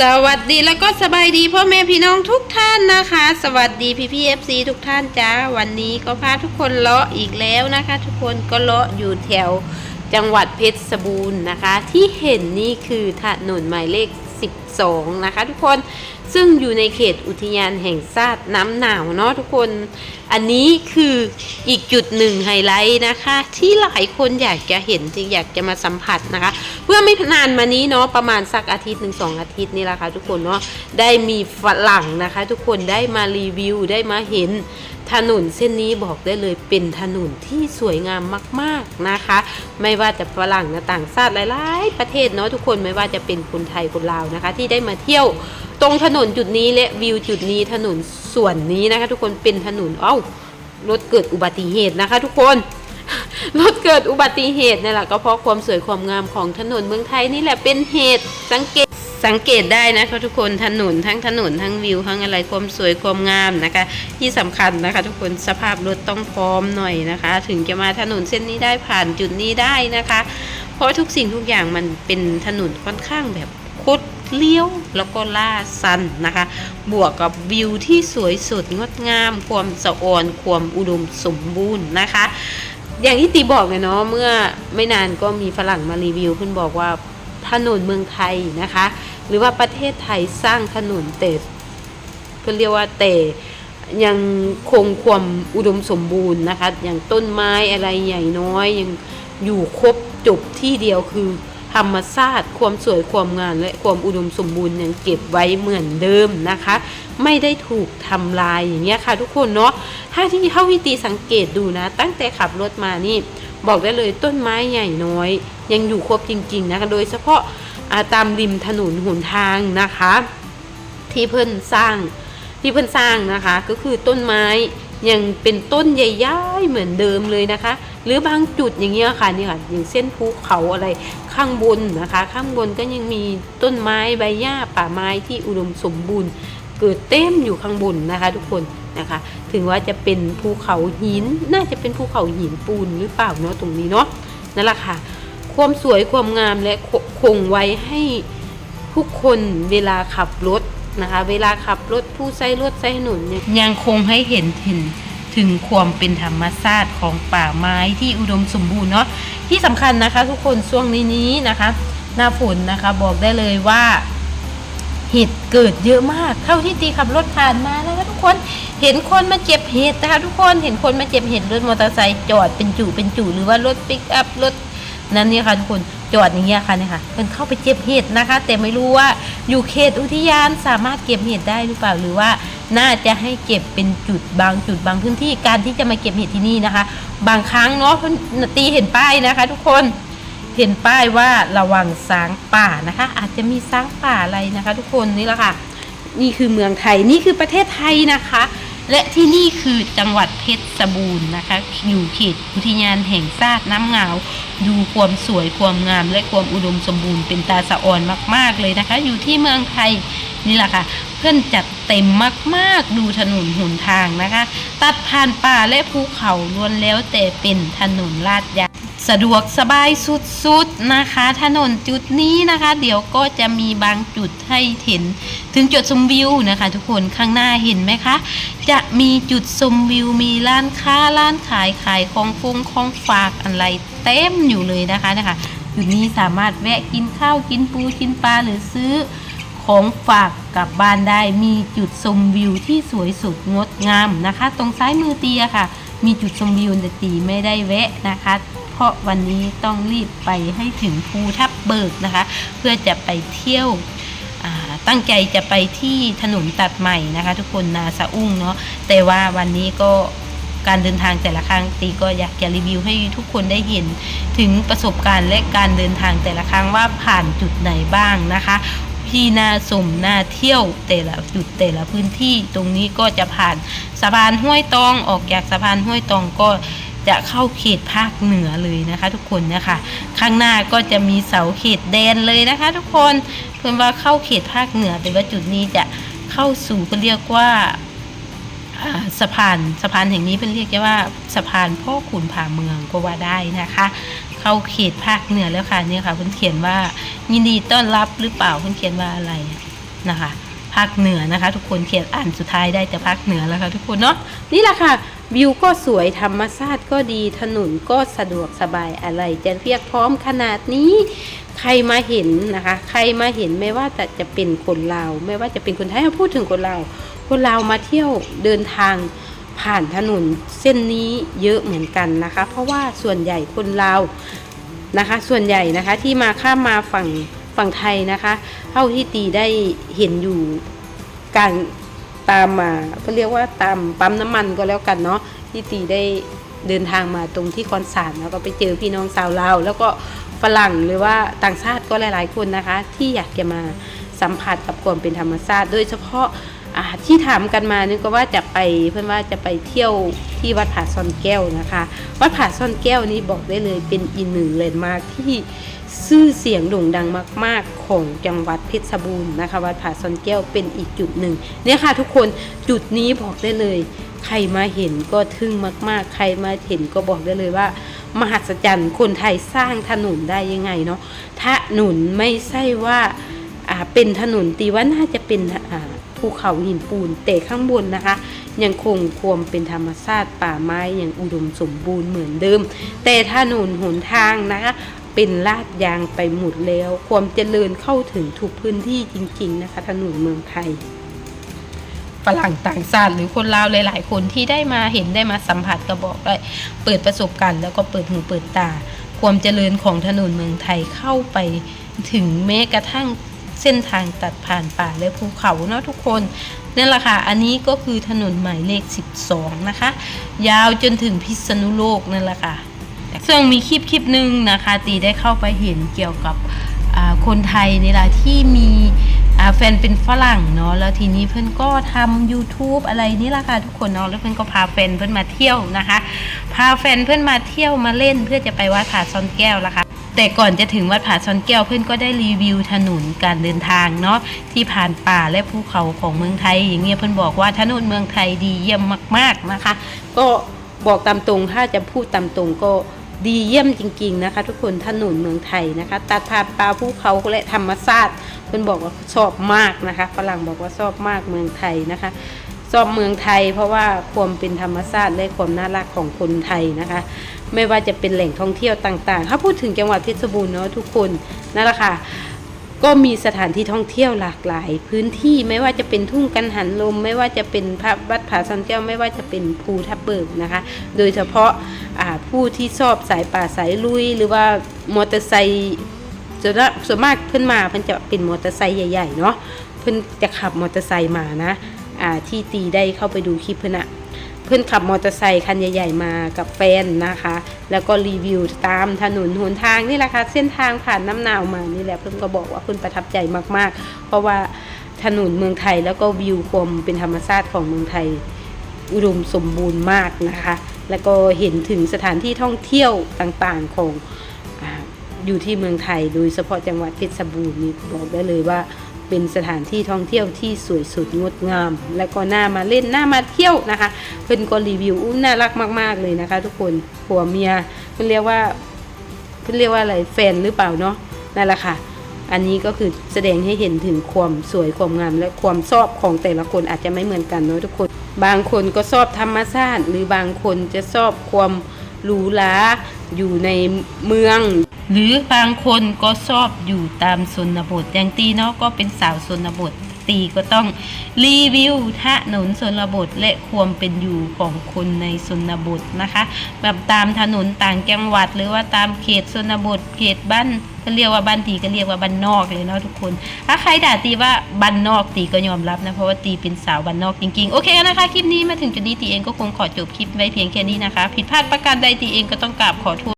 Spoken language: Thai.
สวัสดีแล้วก็สบายดีพ่อแม่พี่น้องทุกท่านนะคะ สวัสดีพี่พี่เอฟซีทุกท่านจ้าวันนี้ก็พาทุกคนเลาะอีกแล้วนะคะ ทุกคนก็เลาะอยู่แถวจังหวัดเพชรบูรณ์นะคะ ที่เห็นนี่คือถนนหมายเลข 12 นะคะ ทุกคน ซึ่งอยู่ในเขตอุทยานแห่งชาติน้ำหนาวเนาะทุกคน อันนี้คืออีกจุดหนึ่งไฮไลท์นะคะ ที่หลายคนอยากจะเห็นที่อยากจะมาสัมผัสนะคะ เพื่อไม่นานมานี้เนาะประมาณสักอาทิตย์หนึ่งสองอาทิตย์นี่แหละค่ะทุกคนเนาะได้มีฝรั่งนะคะ ทุกคนได้มารีวิวได้มาเห็นถนนเส้นนี้บอกได้เลยเป็นถนนที่สวยงามมาก ๆนะคะ ไม่ว่าจะฝรั่งนะต่างชาติหลายๆ ประเทศเนาะทุกคนไม่ว่าจะเป็นคนไทยคนลาวนะคะ ที่ได้มาเที่ยวตรงถนนจุดนี้และวิวจุดนี้ถนนส่วนนี้นะคะ ทุกคนเป็นถนนเอ้ารถเกิดอุบัติเหตุนะคะ ทุกคนรถเกิดอุบัติเหตุนี่แหละก็เพราะความสวยความงามของถนนเมืองไทยนี่แหละเป็นเหตุสังเกต สังเกตได้นะคะทุกคนถนนทั้งถนนทั้งวิวทั้งอะไรความสวยความงามนะคะ ที่สำคัญนะคะ ทุกคนสภาพรถต้องพร้อมหน่อยนะคะ ถึงจะมาถนนเส้นนี้ได้ผ่านจุดนี้ได้นะคะ เพราะทุกสิ่งทุกอย่างมันเป็นถนนค่อนข้างแบบคดเลี้ยวแล้วก็ล่าสันนะคะ บวกกับวิวที่สวยสดงดงาม ความสะออนความอุดมสมบูรณ์นะคะ อย่างที่ตีบอกเลยเนาะเมื่อไม่นานก็มีฝรั่งมารีวิวเพิ่นบอกว่าถนนเมืองไทยนะคะ หรือว่าประเทศไทยสร้างถนนแต่เพิ่นเรียกว่าแต่ยังคงความอุดมสมบูรณ์นะคะ อย่างต้นไม้อะไรใหญ่น้อย ยังอยู่ครบจบที่เดียวคือธรรมชาติความสวยความงามและความอุดมสมบูรณ์ยังเก็บไว้เหมือนเดิมนะคะ ไม่ได้ถูกทำลายอย่างเงี้ยค่ะ ทุกคนเนาะถ้าที่เท่าที่ตีสังเกตดูนะ ตั้งแต่ขับรถมานี่ บอกได้เลยต้นไม้ใหญ่น้อย ยังอยู่ครบจริง ๆ นะคะ โดยเฉพาะ ตามริมถนนหนทางนะคะ ที่เพิ่นสร้างที่เพิ่นสร้างนะคะ ก็คือต้นไม้ยังเป็นต้นใหญ่ๆเหมือนเดิมเลยนะคะ หรือบางจุดอย่างเงี้ยค่ะนี่ค่ะอย่างเส้นภูเขาอะไรข้างบนนะคะ ข้างบนก็ยังมีต้นไม้ใบหญ้าป่าไม้ที่อุดมสมบูรณ์ เกิดเต็มอยู่ข้างบนนะคะ ทุกคนนะคะ ถึงว่าจะเป็นภูเขาหิน น่าจะเป็นภูเขาหินปูนหรือเปล่าเนาะตรงนี้เนาะนั่นแหละค่ะ ความสวยความงามและ คงไว้ให้ทุกคนเวลาขับรถนะคะ เวลาขับรถผู้ใช้รถใช้ถนนเนี่ยยังคงให้เห็นถึงถึงความเป็นธรรมชาติของป่าไม้ที่อุดมสมบูรณ์เนาะที่สำคัญนะคะ ทุกคนช่วงนี้นี้นะคะ หน้าฝนนะคะบอกได้เลยว่าเห็ดเกิดเยอะมากเท่าที่ตีขับรถผ่านมานะคะทุกคนเห็นคนมาเก็บเห็ดนะคะทุกคนเห็นคนมาเก็บเห็ดรถมอเตอร์ไซค์จอดเป็นจู่เป็นจู่หรือว่ารถปิกอัพรถนั้นเนี่ยค่ะทุกคน จอดอย่างเงี้ยค่ะเนี่ยค่ะมันเข้าไปเก็บเห็ดนะคะ แต่ไม่รู้ว่าอยู่เขตอุทยานสามารถเก็บเห็ดได้หรือเปล่าหรือว่าน่าจะให้เก็บเป็นจุดบางจุดบางพื้นที่การที่จะมาเก็บเห็ดที่นี่นะคะ บางครั้งเนาะตีเห็นป้ายนะคะ ทุกคนเห็นป้ายว่าระวังช้างป่านะคะ อาจจะมีช้างป่าอะไรนะคะ ทุกคนนี่แหละค่ะ นี่คือเมืองไทยนี่คือประเทศไทยนะคะ และที่นี่คือจังหวัดเพชรบูรณ์นะคะ อยู่เขตอุทยานแห่งชาติน้ำเงาดูความสวยความงาม และความอุดมสมบูรณ์เป็นตาสะอ่อนมาก ๆ เลยนะคะ อยู่ที่เมืองไทยนี่แหละค่ะ เพื่อนจัดเต็มมาก ๆ ดูถนนหนทางนะคะ ตัดผ่านป่าและภูเขาล้วนแล้วแต่เป็นถนนลาดยาง สะดวกสบายสุดๆนะคะ ถนนจุดนี้นะคะ เดี๋ยวก็จะมีบางจุดให้เห็น ถึงจุดชมวิวนะคะ ทุกคนข้างหน้าเห็นไหมคะ จะมีจุดชมวิวมีร้านค้าร้านขายขายของฟงของฝากอะไรเต็มอยู่เลยนะคะนะคะจุดนี้สามารถแวะกินข้าวกินปูกินปลาหรือซื้อของฝากกลับบ้านได้มีจุดชมวิวที่สวยสุดงดงามนะคะ ตรงซ้ายมือเตียค่ะ มีจุดชมวิวแต่ตีไม่ได้แวะนะคะ เพราะวันนี้ต้องรีบไปให้ถึงภูทับเบิกนะคะ เพื่อจะไปเที่ยวตั้งใจจะไปที่ถนนตัดใหม่นะคะ ทุกคนนาสะอุ้งเนาะแต่ว่าวันนี้ก็การเดินทางแต่ละครั้งตีก็อยากจะรีวิวให้ทุกคนได้เห็น ถึงประสบการณ์และการเดินทางแต่ละครั้งว่าผ่านจุดไหนบ้างนะคะที่น่าสมน่าเที่ยวแต่ละจุดแต่ละพื้นที่ตรงนี้ก็จะผ่านสะพานห้วยตองออกจากสะพานห้วยตองก็ จะเข้าเขตภาคเหนือเลยนะคะ ทุกคนนะคะ ข้างหน้าก็จะมีเสาเขตแดนเลยนะคะ ทุกคนเพื่อนว่าเข้าเขตภาคเหนือแต่ว่าจุดนี้จะเข้าสู่ก็เรียกว่าสะพานสะพานแห่งนี้เป็นเรียกว่าสะพานพ่อขุนผาเมืองก็ว่าได้นะคะ เข้าเขตภาคเหนือแล้วค่ะเนี่ยค่ะเพิ่อนเขียนว่ายินดีต้อนรับหรือเปล่าเพิ่อนเขียนว่าอะไรนะคะ ภาคเหนือนะคะ ทุกคนเขียนอ่านสุดท้ายได้แต่ภาคเหนือแล้วค่ะทุกคนเนาะนี่แหละค่ะวิวก็สวยธรรมชาติก็ดีถนนก็สะดวกสบายอะไรจะเพียกพร้อมขนาดนี้ ใครมาเห็นนะคะ ใครมาเห็นไม่ว่าแต่จะเป็นคนลาวไม่ว่าจะเป็นคนไทยเอาพูดถึงคนลาวคนลาวมาเที่ยวเดินทางผ่านถนนเส้นนี้เยอะเหมือนกันนะคะ เพราะว่าส่วนใหญ่คนลาวนะคะ ส่วนใหญ่นะคะที่มาข้ามมาฝั่ง ฝั่งไทยนะคะเท่าที่ตีได้เห็นอยู่การตามมาก็เรียกว่าตามปั๊มน้ำมันก็แล้วกันเนาะที่ตีได้เดินทางมาตรงที่คอนสารแล้วก็ไปเจอพี่น้องชาวลาวแล้วก็ฝรั่งหรือว่าต่างชาติก็หลาย ๆ คนนะคะ ที่อยากจะมาสัมผัสกับความเป็นธรรมชาติ โดยเฉพาะ ที่ถามกันมานี่ก็ว่าจะไปเพื่อนว่าจะไปเที่ยวที่วัดผาซ่อนแก้วนะคะ วัดผาซ่อนแก้วนี่บอกได้เลยเป็นอีกหนึ่งเลนมาร์คที่ชื่อเสียงโด่งดังมาก ๆ ของจังหวัดเพชรบูรณ์นะคะวัดผาซ่อนแก้วเป็นอีกจุดหนึ่งเนี่ยค่ะทุกคนจุดนี้บอกได้เลย ใครมาเห็นก็ทึ่งมาก ๆ ใครมาเห็นก็บอกได้เลยว่ามหัศจรรย์คนไทยสร้างถนนได้ยังไงเนาะถนนไม่ใช่ว่าอ่าเป็นถนนตีว่าน่าจะเป็นอ่า ภูเขาหินปูน แต่ข้างบนนะคะ ยังคงความเป็นธรรมชาติป่าไม้อย่างอุดมสมบูรณ์เหมือนเดิม แต่ถนนหนทางนะคะเป็นลาดยางไปหมดแล้ว ความเจริญเข้าถึงทุกพื้นที่จริง ๆ นะคะถนนเมืองไทยฝรั่งต่างชาติหรือคนลาวหลาย ๆ คนที่ได้มาเห็นได้มาสัมผัสก็บอกได้เปิดประสบการณ์แล้วก็เปิดหูเปิดตา ความเจริญของถนนเมืองไทยเข้าไปถึงแม้กระทั่ง เส้นทางตัดผ่านป่าและภูเขาเนาะทุกคนนั่นแหละค่ะ อันนี้ก็คือถนนหมายเลข 12 นะคะ ยาวจนถึงพิษณุโลกนั่นแหละค่ะซึ่งมีคลิปคลิปหนึ่งนะคะ ตีได้เข้าไปเห็นเกี่ยวกับคนไทยนี่แหละที่มีแฟนเป็นฝรั่งเนาะแล้วทีนี้เพื่อนก็ทำ YouTube อะไรนี่แหละค่ะทุกคนเนาะแล้วเพื่อนก็พาแฟนเพื่อนมาเที่ยวนะคะ พาแฟนเพื่อนมาเที่ยวมาเล่นเพื่อจะไปวัดผาซอนแก้วละค่ะ แต่ก่อนจะถึงวัดผาซอนแก้วเพื่อนก็ได้รีวิวถนนการเดินทางเนาะที่ผ่านป่าและภูเขาของเมืองไทย อย่างเงี้ยเพื่อนบอกว่าถนนเมืองไทยดีเยี่ยมมาก ๆนะคะ ก็บอกตามตรงถ้าจะพูดตามตรงก็ดีเยี่ยมจริง ๆนะคะ ทุกคนถนนเมืองไทยนะคะตัดผ่านป่าภูเขาและธรรมชาติเพื่อนบอกว่าชอบมากนะคะฝรั่งบอกว่าชอบมากเมืองไทยนะคะ ชอบเมืองไทย เพราะว่าความเป็นธรรมชาติและความน่ารักของคนไทยนะคะ ไม่ว่าจะเป็นแหล่งท่องเที่ยวต่างๆ ถ้าพูดถึงจังหวัดเพชรบูรณ์เนาะทุกคนนั่นแหละค่ะก็มีสถานที่ท่องเที่ยวหลากหลาย พื้นที่ไม่ว่าจะเป็นทุ่งกันหันลม ไม่ว่าจะเป็นพระวัดผาซันแก้วไม่ว่าจะเป็นภูทับเบิกนะคะ โดยเฉพาะาผู้ที่ชอบสายป่าสายลุย หรือว่ามอเตอร์ไซค์ส่วนมากเพื่อนมาเพื่อนจะเป็นมอเตอร์ไซค์ใหญ่ๆเนาะเพื่อนจะขับมอเตอร์ไซค์มานะ ที่ตีได้เข้าไปดูคลิปเพื่อนอะเพื่อนขับมอเตอร์ไซคันใหญ่ ๆ มากับแฟนนะคะ แล้วก็รีวิวตามถนนหนทางนี่แหละค่ะเส้นทางผ่านน้ำหนาวมานี่แหละเพื่อนก็บอกว่าเพื่อนประทับใจมากๆ เพราะว่าถนนเมืองไทยแล้วก็วิวความเป็นธรรมชาติของเมืองไทย อุดมสมบูรณ์มากนะคะ แล้วก็เห็นถึงสถานที่ท่องเที่ยวต่างๆของอาอยู่ที่เมืองไทย โดยเฉพาะจังหวัดเพชรบูรณ์นี่บอกได้เลยว่า เป็นสถานที่ท่องเที่ยวที่สวยสุดงดงาม และก็น่ามาเล่นน่ามาเที่ยวนะคะ เพิ่นก็รีวิวน่ารักมาก ๆ เลยนะคะ ทุกคนผัวเมียเพิ่นเรียกว่าเพิ่นเรียกว่าอะไรแฟนหรือเปล่าเนาะนั่นแหละค่ะอันนี้ก็คือแสดงให้เห็นถึงความสวยความงาม และความชอบของแต่ละคนอาจจะไม่เหมือนกันเนาะทุกคน บางคนก็ชอบธรรมชาติหรือบางคนจะชอบความหรูหรา อยู่ในเมือง หรือบางคนก็ชอบอยู่ตามชนบทอย่างตีเนาะก็เป็นสาวชนบท ตีก็ต้องรีวิวถนนชนบทและความเป็นอยู่ของคนในชนบทนะคะ แบบตามถนนต่างจังหวัด หรือว่าตามเขตชนบท เขตบ้านก็เรียกว่าบ้านตีก็เรียกว่าบ้านนอกเลยเนาะทุกคน ถ้าใครด่าตีว่าบ้านนอกตีก็ยอมรับนะ เพราะว่าตีเป็นสาวบ้านนอกจริงๆ โอเคนะคะ คลิปนี้มาถึงจุดนี้ตีเองก็คงขอจบคลิปไว้เพียงแค่นี้นะคะ ผิดพลาดประการใดตีเองก็ต้องกราบขอโทษ